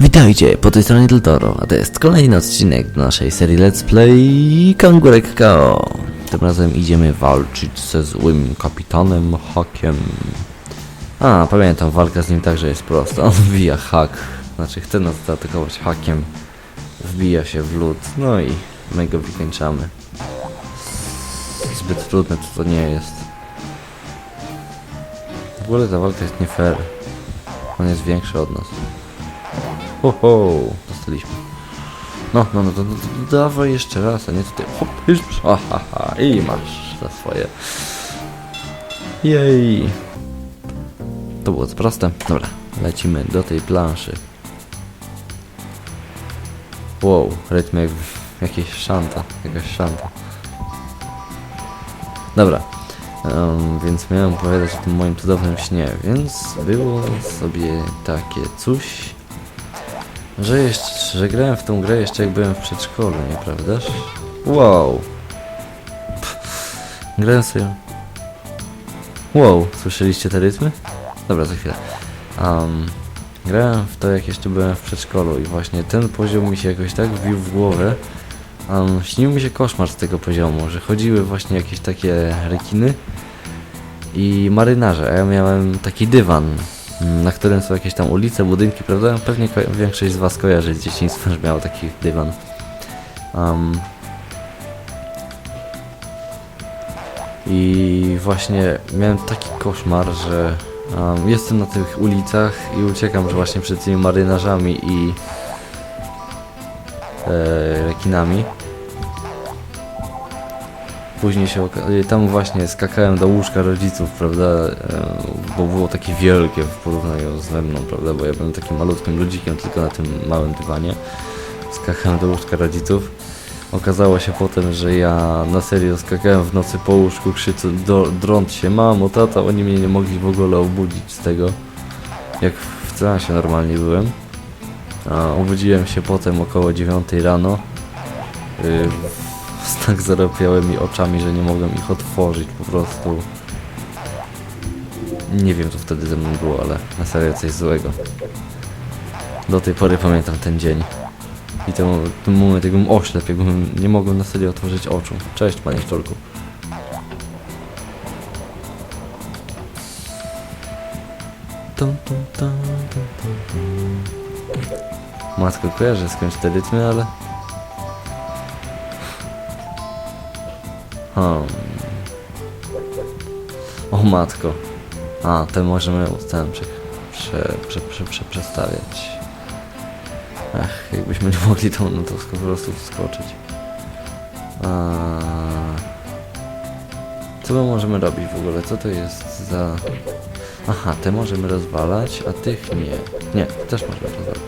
Witajcie, po tej stronie Del Toro, a to jest kolejny odcinek naszej serii Let's Play Kangurek KO. Tym razem idziemy walczyć ze złym kapitanem Hakiem. A, pamiętam, walka z nim także jest prosta. On wbija hak, znaczy chce nas zaatakować hakiem, wbija się w lód, no i my go wykończamy. Zbyt trudne to, to nie jest. W ogóle ta walka jest nie fair. On jest większy od nas. Ho, ho, dostaliśmy. No, no, no, to, to, to dawaj jeszcze raz, a nie tutaj. Hop, już, ha, ha, ha, i masz za swoje. Jej. To było proste. Dobra, lecimy do tej planszy. Wow, rytm jak jakieś szanta, jakaś szanta. Dobra, em, więc miałem opowiadać o tym moim cudownym śnie, więc było sobie takie coś, że jeszcze, że grałem w tą grę jeszcze jak byłem w przedszkolu, nieprawdaż? Wow. Pff, grałem sobie... Wow, słyszeliście te rytmy? Dobra, za chwilę. Um, grałem w to jak jeszcze byłem w przedszkolu i właśnie ten poziom mi się jakoś tak wbił w głowę. Um, śnił mi się koszmar z tego poziomu, że chodziły właśnie jakieś takie rekiny i marynarze, a ja miałem taki dywan, na którym są jakieś tam ulice, budynki, prawda? Pewnie większość z was kojarzy z dzieciństwa, że miał taki dywan. Um, I właśnie miałem taki koszmar, że um, jestem na tych ulicach i uciekam że właśnie przed tymi marynarzami i e, rekinami. Później się y, tam właśnie skakałem do łóżka rodziców, prawda, e, bo było takie wielkie w porównaniu ze mną, prawda, bo ja byłem takim malutkim ludzikiem tylko na tym małym dywanie. Skakałem do łóżka rodziców. Okazało się potem, że ja na serio skakałem w nocy po łóżku, krzycząc, drąc się, mamo, tata, oni mnie nie mogli w ogóle obudzić z tego, jak w transie normalnie byłem. A obudziłem się potem około 9 rano. Yy, z tak zarobiałymi oczami, że nie mogłem ich otworzyć po prostu. Nie wiem co wtedy ze mną było, ale na serio coś złego. Do tej pory pamiętam ten dzień. I ten, ten moment, jakbym oślep, jakbym nie mogłem na serio otworzyć oczu. Cześć panie Szczurku. Matko kojarzę skądś te rytmy, ale... Hmm. O matko. A, ten możemy ten prze, prze, prze, prze, prze, przestawiać. Ach, jakbyśmy nie mogli to no to po prostu wskoczyć. A... Co my możemy robić w ogóle? Co to jest za... Aha, te możemy rozwalać, a tych nie. Nie, też możemy rozwalać.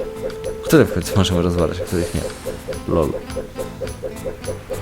Które w końcu możemy rozwalać, a których nie? Lol.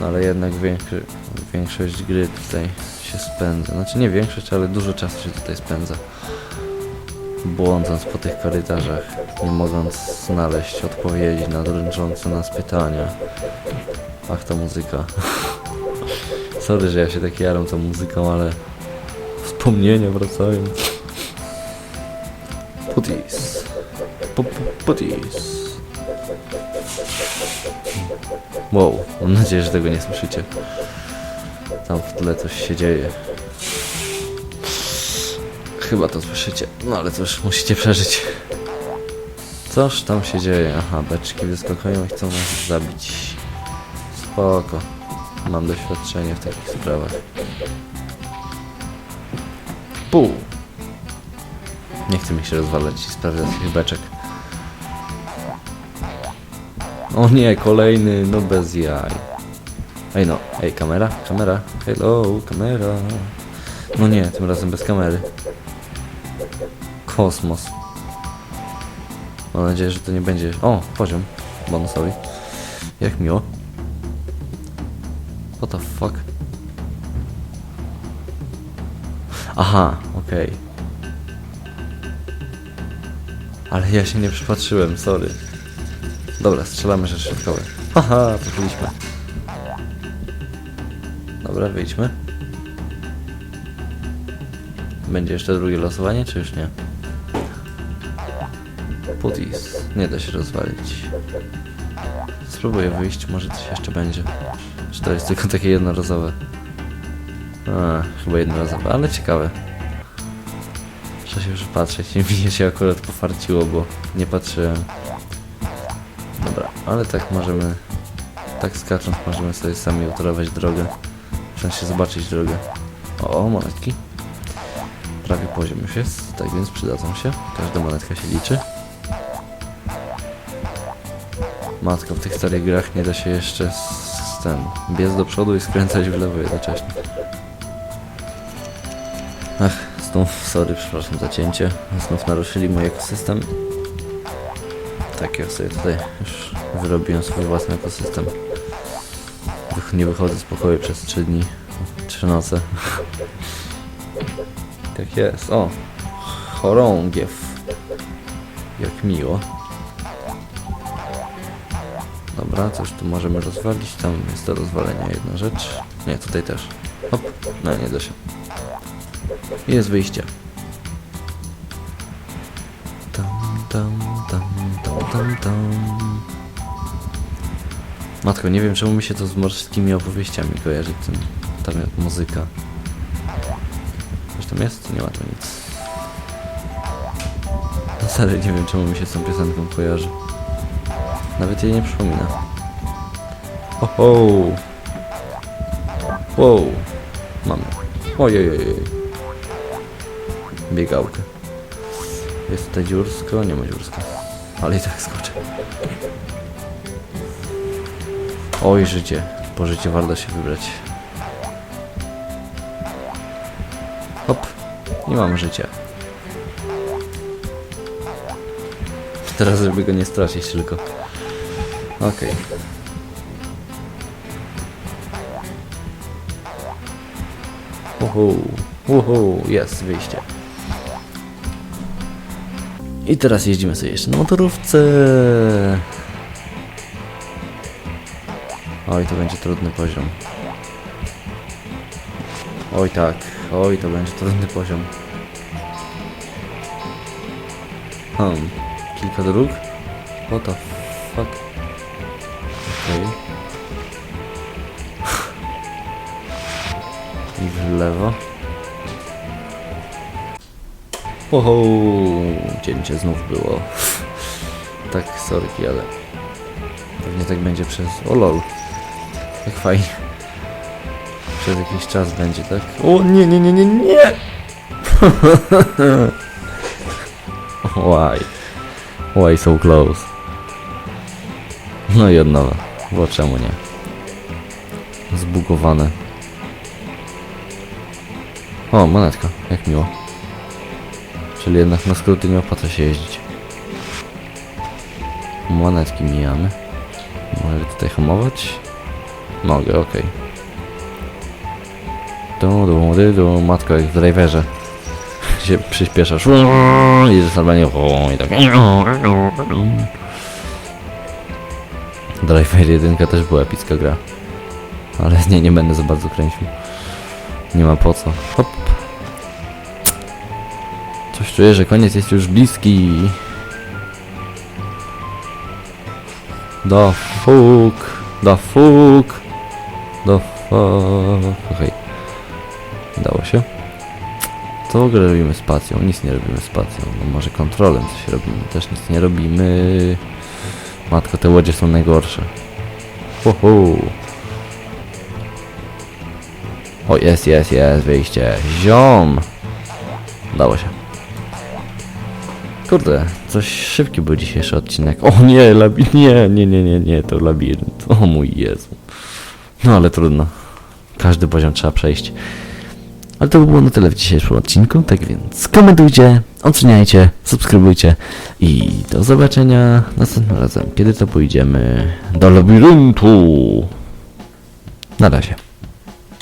no ale jednak większy, większość gry tutaj się spędza. Znaczy nie większość, ale dużo czasu się tutaj spędza. Błądząc po tych korytarzach, nie mogąc znaleźć odpowiedzi na dręczące nas pytania. Ach, ta muzyka. Sorry, że ja się tak jaram tą muzyką, ale wspomnienia wracają. Putis. Pu- pu- Putis. Wow, mam nadzieję, że tego nie słyszycie. Tam w tle coś się dzieje. Chyba to słyszycie. No ale cóż, musicie przeżyć. Coż tam się dzieje? Aha, beczki wyskakują i chcą nas zabić. Spoko. Mam doświadczenie w takich sprawach. Pół. Nie chcę mi się rozwalać i sprawdzać tych beczek. O nie, kolejny, no bez jaj. Ej no, ej, kamera, kamera, hello, kamera. No nie, tym razem bez kamery. Kosmos. Mam nadzieję, że to nie będzie... O, poziom bonusowy. Jak miło. What the fuck? Aha, okej. Ale ja się nie przypatrzyłem, sorry. Dobra, strzelamy rzeczy środkowe. Haha, trafiliśmy. Dobra, wyjdźmy. Będzie jeszcze drugie losowanie, czy już nie? Putis. Nie da się rozwalić. Spróbuję wyjść, może coś jeszcze będzie. Czy to jest tylko takie jednorazowe? A, chyba jednorazowe, ale ciekawe. Muszę się już patrzeć. Mi się akurat pofarciło, bo nie patrzyłem. Ale tak możemy... Tak skacząc możemy sobie sami utorować drogę. W sensie zobaczyć drogę. O, monetki. Prawie poziom już jest, tak więc przydadzą się. Każda monetka się liczy. Matko, w tych starych grach nie da się jeszcze z ten... biec do przodu i skręcać w lewo jednocześnie. Ach, znów, sorry, przepraszam za cięcie. Znów naruszyli mój ekosystem. Tak, ja sobie tutaj już wyrobiłem swój własny ekosystem. Nie wychodzę z pokoju przez 3 dni, 3 noce. tak jest, o! Chorągiew. Jak miło. Dobra, coś tu możemy rozwalić. Tam jest do rozwalenia jedna rzecz. Nie, tutaj też. Hop, no nie da się. Jest wyjście. Tam, tam, tam, tam, tam, tam. Matko, nie wiem czemu mi się to z morskimi opowieściami kojarzy, ten, tam muzyka. Coś tam jest? Nie ma tu nic. No serio, nie wiem czemu mi się z tą piosenką kojarzy. Nawet jej nie przypomina. Oho! Wow! Mamy. Ojej. Biegałkę. Jest tutaj dziursko? Nie ma dziurska. Ale i tak skoczę. Oj, życie. Po życie warto się wybrać. Hop. Nie mam życia. Teraz, żeby go nie stracić tylko. Okej. Uhu, uhu, jest wyjście. I teraz jeździmy sobie jeszcze na motorówce. Oj, to będzie trudny poziom. Oj tak, oj to będzie trudny poziom. Hmm, kilka dróg? What the fuck? Okej. I w lewo. Oho, cięcie znów było. tak, sorki, ale pewnie tak będzie przez... O lol. Jak fajnie. Przez jakiś czas będzie, tak? O nie, nie, nie, nie, nie! Why? Why so close? No i od nowa. Bo czemu nie? Zbugowane. O, monetka. Jak miło. Czyli jednak na skróty nie opłaca się jeździć. Monetki mijamy. Mogę tutaj hamować? Mogę, okej. Du, du, du, du, matko, jak w driverze. się przyspieszasz. Normalnie o, i tak. Driver 1 też była epicka gra. Ale nie, nie będę za bardzo kręcił. Nie ma po co. Hop. Coś czuję, że koniec jest już bliski. Da fuk, da fuk, da fuck. Okej. Dało się. Co w ogóle robimy spacją? Nic nie robimy spacją. No może kontrolem coś robimy. Też nic nie robimy. Matko, te łodzie są najgorsze. Uhu. O, jest, jest, jest, wyjście. Ziom! Udało się. Kurde, coś szybki był dzisiejszy odcinek. O nie, labirynt, nie, nie, nie, nie, nie, to labirynt. O mój Jezu. No ale trudno. Każdy poziom trzeba przejść. Ale to by było na tyle w dzisiejszym odcinku, tak więc komentujcie, oceniajcie, subskrybujcie i do zobaczenia następnym razem, kiedy to pójdziemy do labiryntu. Na razie.